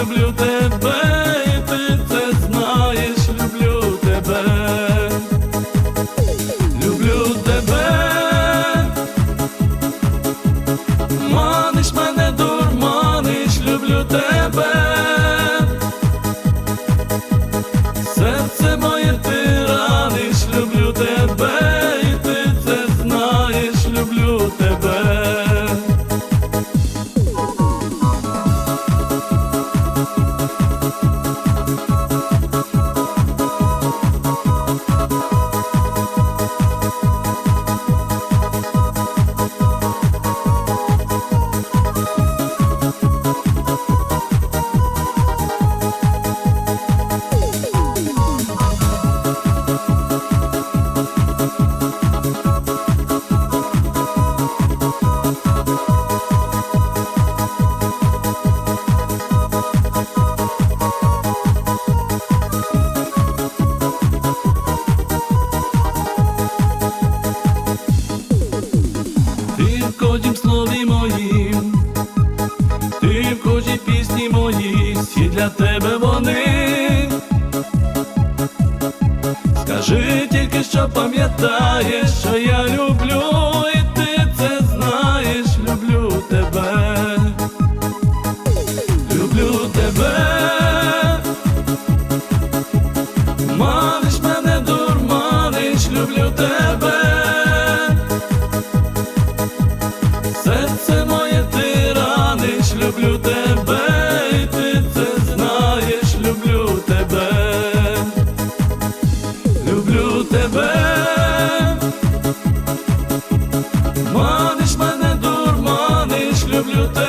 люблю тебе, і ти це знаєш, люблю тебе, люблю тебе, маниш мене, дурманиш, люблю тебе. мої, всі для тебе вони. Скажи тільки, що пам'ятаєш, що я люблю, і ти це знаєш, люблю тебе, люблю тебе, маниш мене, дурманиш, люблю тебе. o teu